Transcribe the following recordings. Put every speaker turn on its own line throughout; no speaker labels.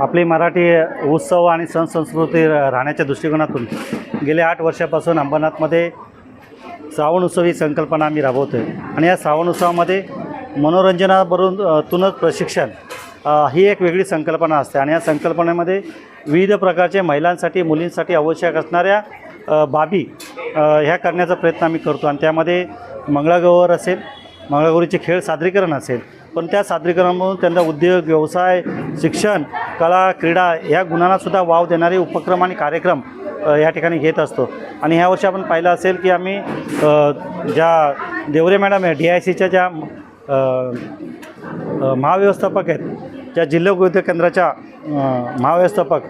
आपली मराठी उत्सव आणि सण संस्कृती राहण्याच्या दृष्टिकोनातून गेल्या आठ वर्षापासून अंबरनाथमध्ये श्रावण उत्सव ही संकल्पना आम्ही राबवतो आहे आणि या श्रावण उत्सवामध्ये मनोरंजनाबरोबर प्रशिक्षण ही एक वेगळी संकल्पना असते. आणि या संकल्पनेमध्ये विविध प्रकारचे महिलांसाठी मुलींसाठी आवश्यक असणाऱ्या बाबी ह्या करण्याचा प्रयत्न आम्ही करतो. आणि त्यामध्ये मंगळागौर असेल मंगळागौरीचे खेळ सादरीकरण असेल पण त्या सादरीकरणामधून त्यांना उद्योग व्यवसाय शिक्षण कला क्रीडा या गुणांनासुद्धा वाव देणारे उपक्रम आणि कार्यक्रम या ठिकाणी घेत असतो. आणि ह्या वर्षी आपण पाहिलं असेल की आम्ही ज्या देवरे मॅडम आहे डी आय सीच्या ज्या महाव्यवस्थापक आहेत ज्या जिल्हा उद्योग केंद्राच्या महाव्यवस्थापक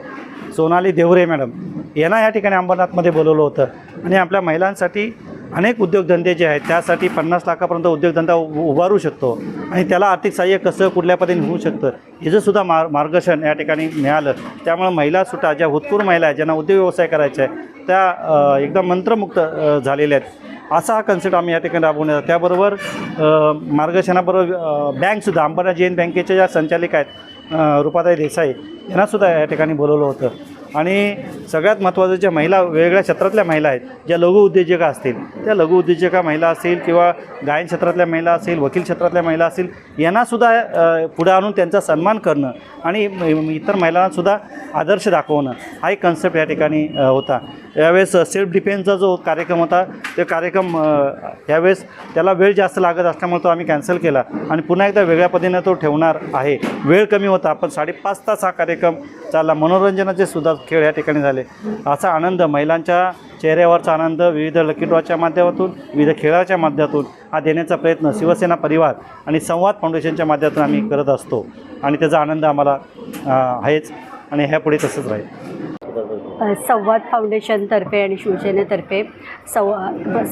सोनाली देवरे मॅडम यांना या ठिकाणी अंबरनाथमध्ये बोलवलं होतं. आणि आपल्या महिलांसाठी अनेक उद्योगधंदे जे आहेत त्यासाठी पन्नास लाखापर्यंत उद्योगधंदा उ उभारू शकतो. आणि त्याला आर्थिक सहाय्य कसं कुठल्या पद्धतीने होऊ शकतं याचं सुद्धा मार मार्गदर्शन या ठिकाणी मिळालं त्यामुळे महिलासुद्धा ज्या हुतपूर महिला आहेत ज्यांना उद्योग व्यवसाय करायचा आहे त्या एकदम मंत्रमुक्त झालेल्या आहेत. असा हा कन्सेप्ट आम्ही या ठिकाणी राबवण्यात त्याबरोबर मार्गदर्शनाबरोबर बँकसुद्धा अंबरनाथ जैन बँकेच्या ज्या संचालिका आहेत रुपाताई देसाई यांनासुद्धा या ठिकाणी बोलवलं होतं. आणि सगळ्यात महत्त्वाचं ज्या महिला वेगवेगळ्या क्षेत्रातल्या महिला आहेत ज्या लघु असतील त्या लघुउद्योजका महिला असतील किंवा गायन क्षेत्रातल्या महिला असतील वकील क्षेत्रातल्या महिला असतील यांनासुद्धा पुढे आणून त्यांचा सन्मान करणं आणि इतर महिलांनासुद्धा आदर्श दाखवणं हा एक कन्सेप्ट या ठिकाणी होता. यावेळेस सेल्फ डिफेन्सचा जो कार्यक्रम होता ते कार्यक्रम यावेळेस त्याला वेळ जास्त लागत असल्यामुळे तो आम्ही कॅन्सल केला आणि पुन्हा एकदा वेगळ्या पद्धतीनं तो ठेवणार आहे. वेळ कमी होता पण साडेपाच तास हा कार्यक्रम चालला. मनोरंजनाचे सुद्धा खेळ या ठिकाणी झाले. असा आनंद महिलांच्या चेहऱ्यावरचा आनंद विविध लकी माध्यमातून विविध खेळाच्या माध्यमातून हा देण्याचा प्रयत्न शिवसेना परिवार आणि संवाद फाउंडेशनच्या माध्यमातून आम्ही करत असतो. आणि त्याचा आनंद आम्हाला आहेच आणि ह्यापुढे तसंच राहील.
संवाद फाउंडेशनतर्फे आणि शिवसेनेतर्फे सव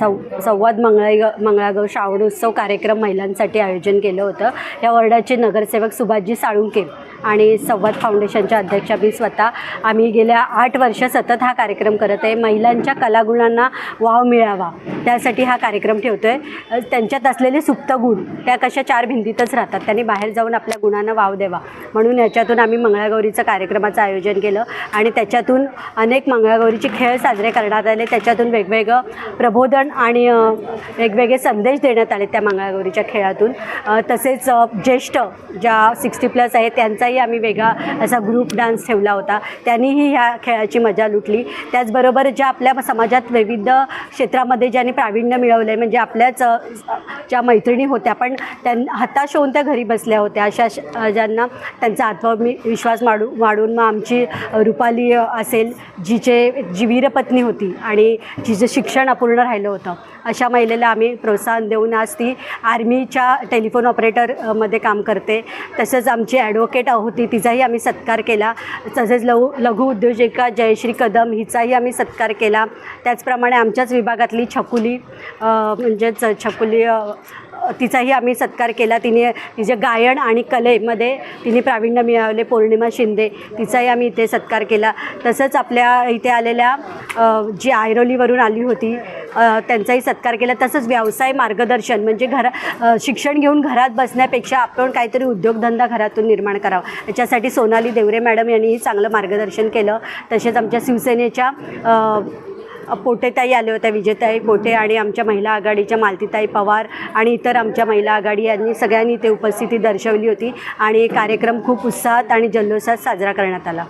सव संवाद मंगळा मंगळागौर श्रावणोत्सव कार्यक्रम महिलांसाठी आयोजन केलं होतं. या वॉर्डाचे नगरसेवक सुभाषजी साळुंके आणि संवाद फाउंडेशनच्या अध्यक्षा मी स्वतः. आम्ही गेल्या आठ वर्ष सतत हा कार्यक्रम करत आहे. महिलांच्या कलागुणांना वाव मिळावा त्यासाठी हा कार्यक्रम ठेवतो आहे त्यांच्यात असलेले सुप्त गुण त्या कशा चार भिंतीतच राहतात. त्यांनी बाहेर जाऊन आपल्या गुणांना वाव द्यावा. म्हणून याच्यातून आम्ही मंगळागौरीचं कार्यक्रमाचं आयोजन केलं आणि त्याच्यातून अनेक मंगळागौरीचे खेळ साजरे करण्यात आले. त्याच्यातून वेगवेगळं प्रबोधन आणि वेगवेगळे संदेश देण्यात आले त्या मंगळागौरीच्या खेळातून. तसेच ज्येष्ठ ज्या सिक्स्टी प्लस आहेत त्यांचाही आम्ही वेगळा असा ग्रुप डान्स ठेवला होता. त्यांनीही ह्या खेळाची मजा लुटली. त्याचबरोबर ज्या आपल्या समाजात विविध क्षेत्रामध्ये ज्यांनी प्रावीण्य मिळवलं आहे म्हणजे आपल्याच ज्या मैत्रिणी होत्या पण त्यां हताश होऊन त्या घरी बसल्या होत्या. अशा ज्यांना त्यांचा आत्मविश्वास वाढू वाढून मग आमची रुपाली असेल. जिचे जी वीरपत्नी होती आणि जिचं शिक्षण अपूर्ण राहिलं होतं. अशा महिलेला आम्ही प्रोत्साहन देऊन आज ती आर्मीच्या टेलिफोन ऑपरेटरमध्ये काम करते. तसंच आमची ॲडव्होकेट होती तिचाही आम्ही सत्कार केला. तसेच लघु लघु उद्योजिका जयश्री कदम हिचाही आम्ही सत्कार केला. त्याचप्रमाणे आमच्याच विभागातली छकुली म्हणजेच छकुली तिचाही आम्ही सत्कार केला. तिने तिचे गायन आणि कलेमध्ये तिने प्रावीण्य मिळवले. पौर्णिमा शिंदे तिचाही आम्ही इथे सत्कार केला. तसंच आपल्या इथे आलेल्या जी आयरोलीवरून आली होती त्यांचाही सत् सत्कार केला तसंच व्यवसाय मार्गदर्शन म्हणजे घरा शिक्षण घेऊन घरात बसण्यापेक्षा आपण काहीतरी उद्योगधंदा घरातून निर्माण करावा. याच्यासाठी सोनाली देवरे मॅडम यांनीही चांगलं मार्गदर्शन केलं. तसेच आमच्या शिवसेनेच्या पोटेताई आल्या होत्या विजयताई पोटे आणि आमच्या महिला आघाडीच्या मालतीताई पवार आणि इतर आमच्या महिला आघाडी यांनी सगळ्यांनी ते उपस्थिती दर्शवली होती आणि कार्यक्रम खूप उत्साहात आणि जल्लोषात साजरा करण्यात आला.